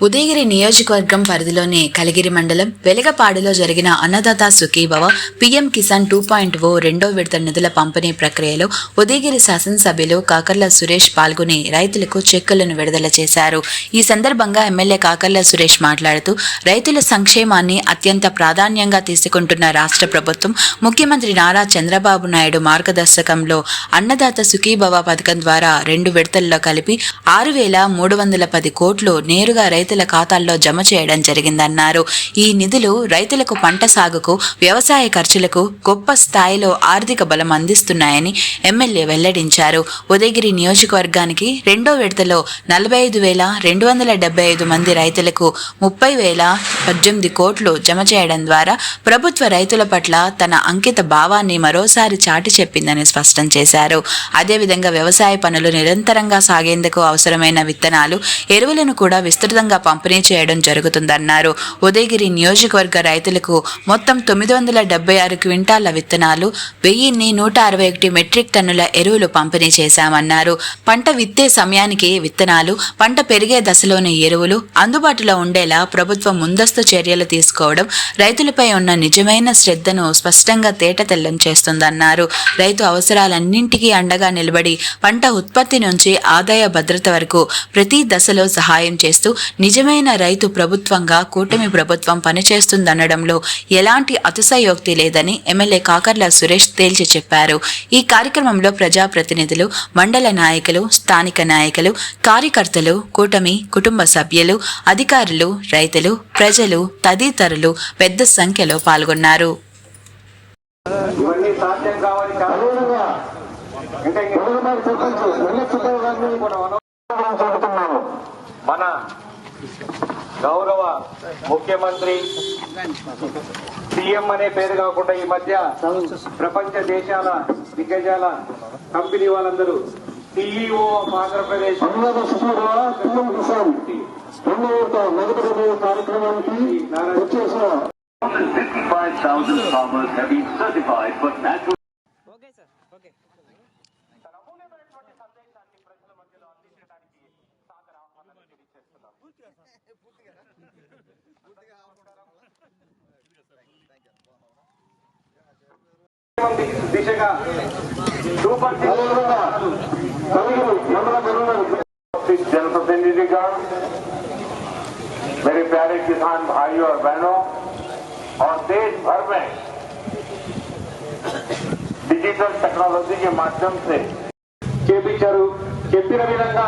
ఉదయగిరి నియోజకవర్గం పరిధిలోని కలిగిరి మండలం వెలగపాడులో జరిగిన Annadata Sukhibhava PM Kisan two point O రెండో విడత నిధుల పంపిణీ ప్రక్రియలో ఉదయగిరి శాసనసభ్యులు కాకర్ల సురేష్ పాల్గొని రైతులకు చెక్కులను విడుదల చేశారు. ఈ సందర్భంగా ఎమ్మెల్యే కాకర్ల సురేష్ మాట్లాడుతూ రైతుల సంక్షేమాన్ని అత్యంత ప్రాధాన్యంగా తీసుకుంటున్న రాష్ట్ర ప్రభుత్వం ముఖ్యమంత్రి నారా చంద్రబాబు నాయుడు మార్గదర్శకంలో అన్నదాత సుఖీభవ పథకం ద్వారా రెండు విడతల్లో కలిపి ఆరు వేల మూడు వందల పది కోట్లు నేరుగా రైతుల ఖాతాల్లో జమ చేయడం జరిగిందన్నారు. ఈ నిధులు రైతులకు పంట సాగుకు వ్యవసాయ ఖర్చులకు గొప్ప స్థాయిలో ఆర్థిక బలం అందిస్తున్నాయని ఎమ్మెల్యే వెల్లడించారు. ఉదయగిరి నియోజకవర్గానికి రెండో విడతలో నలభై ఐదు వేల రెండు వందల డెబ్బై ఐదు మంది రైతులకు ముప్పై వేల పద్దెనిమిది కోట్లు జమ చేయడం ద్వారా ప్రభుత్వ రైతుల పట్ల తన అంకిత భావాన్ని మరోసారి చాటి చెప్పిందని స్పష్టం చేశారు. అదేవిధంగా వ్యవసాయ పనులు నిరంతరంగా సాగేందుకు అవసరమైన విత్తనాలు ఎరువులను కూడా విస్తృతంగా పంపిణీ చేయడం జరుగుతుందన్నారు. ఉదయగిరి నియోజకవర్గ రైతులకు మొత్తం తొమ్మిది వందల డెబ్బై ఆరు క్వింటాల విత్తనాలు వెయ్యిన్ని నూట అరవై ఒకటి మెట్రిక్ టన్నుల ఎరువులు పంపిణీ చేశామన్నారు. పంట విత్తే సమయానికి విత్తనాలు పంట పెరిగే దశలోని ఎరువులు అందుబాటులో ఉండేలా ప్రభుత్వం ముందస్తు చర్యలు తీసుకోవడం రైతులపై ఉన్న నిజమైన శ్రద్ధను స్పష్టంగా తేటతెల్లం చేస్తుందన్నారు. రైతు అవసరాలన్నింటికీ అండగా నిలబడి పంట ఉత్పత్తి నుంచి ఆదాయ భద్రత వరకు ప్రతి దశలో సహాయం చేస్తూ నిజమైన రైతు ప్రభుత్వంగా కూటమి ప్రభుత్వం పనిచేస్తుందనడంలో ఎలాంటి అతిశయోక్తి లేదని ఎమ్మెల్యే కాకర్ల సురేష్ తేల్చి చెప్పారు. ఈ కార్యక్రమంలో ప్రజాప్రతినిధులు మండల నాయకులు స్థానిక నాయకులు కార్యకర్తలు కూటమి కుటుంబ సభ్యులు అధికారులు రైతులు ప్రజలు తదితరులు పెద్ద సంఖ్యలో పాల్గొన్నారు. మన గౌరవ ముఖ్యమంత్రి సీఎం అనే పేరు కాకుండా ఈ మధ్య ప్రపంచ దేశాల దిగ్గజాల కంపెనీ వాళ్ళందరూ సిఇఓ ఆఫ్ ఆంధ్రప్రదేశ్ కార్యక్రమానికి వచ్చేసిన 55,000 farmers have been certified for natural దిశగా సూపర్ जनप्रतिनिधिगण मेरे प्यारे किसान भाइयों और बहनों और देश भर में डिजिटल टेक्नोलॉजी के माध्यम से చేపించారు చెప్పిన విధంగా